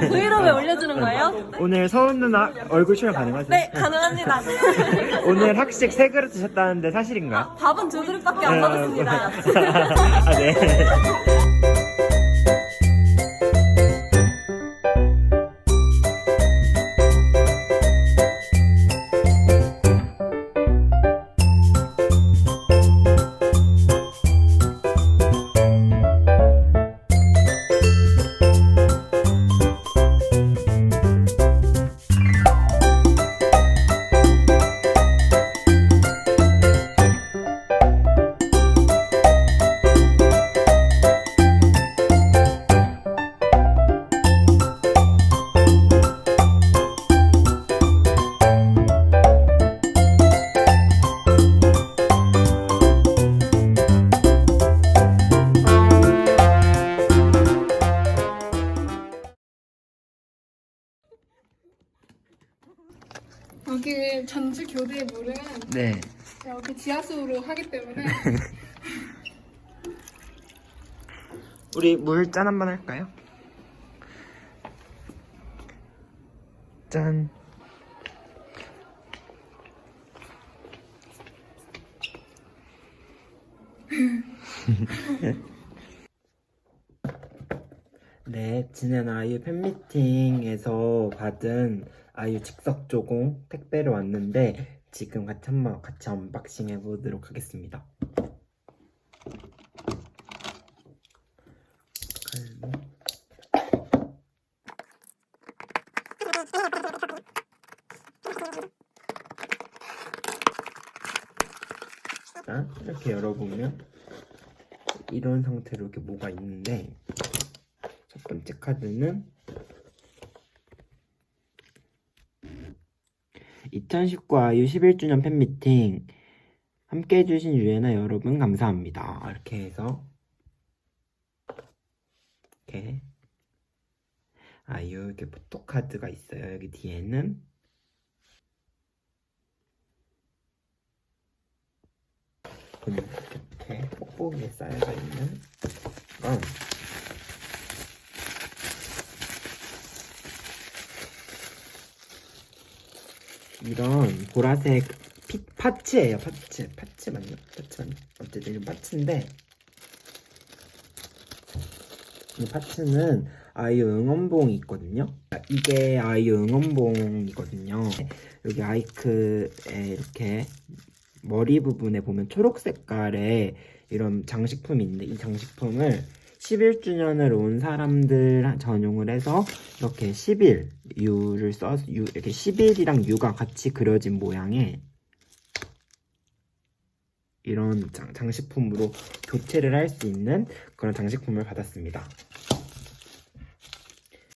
브이로그에 올려주는 거예요? 오늘 서은 누나 얼굴 출연 가능하세요? 네, 가능합니다. 오늘 학식 세 그릇 드셨다는데 사실인가요? 밥은 두 그릇밖에 안 네, 먹었습니다. 뭐, 아, 네. 여기 전주 교대의 물은 네. 여기 지하수로 하기 때문에 우리 물 짠 한 번 할까요? 짠. 네, 지난 아이유 팬미팅에서 받은 아이유 즉석 조공 택배로 왔는데 지금 같이 한번 같이 언박싱 해보도록 하겠습니다. 이렇게 열어보면 이런 상태로 이렇게 뭐가 있는데 첫 번째 카드는 2019 아이유 11주년 팬미팅 함께 해주신 유에나 여러분 감사합니다. 이렇게 해서 이렇게 아이유 이렇게 포토카드가 있어요. 여기 뒤에는 이렇게 뽁뽁이에 쌓여져 있는 건 이런 보라색 피, 파츠예요 파츠 파츠 맞나? 파츠 맞나? 어쨌든 이런 파츠인데 이 파츠는 아이유 응원봉이 있거든요 이게 아이유 응원봉이거든요 여기 아이크에 이렇게 머리 부분에 보면 초록 색깔의 이런 장식품이 있는데 이 장식품을 11주년을 온 사람들 전용을 해서 이렇게 10일 유를 써 유, 이렇게 10일이랑 유가 같이 그려진 모양의 이런 장, 장식품으로 교체를 할 수 있는 그런 장식품을 받았습니다.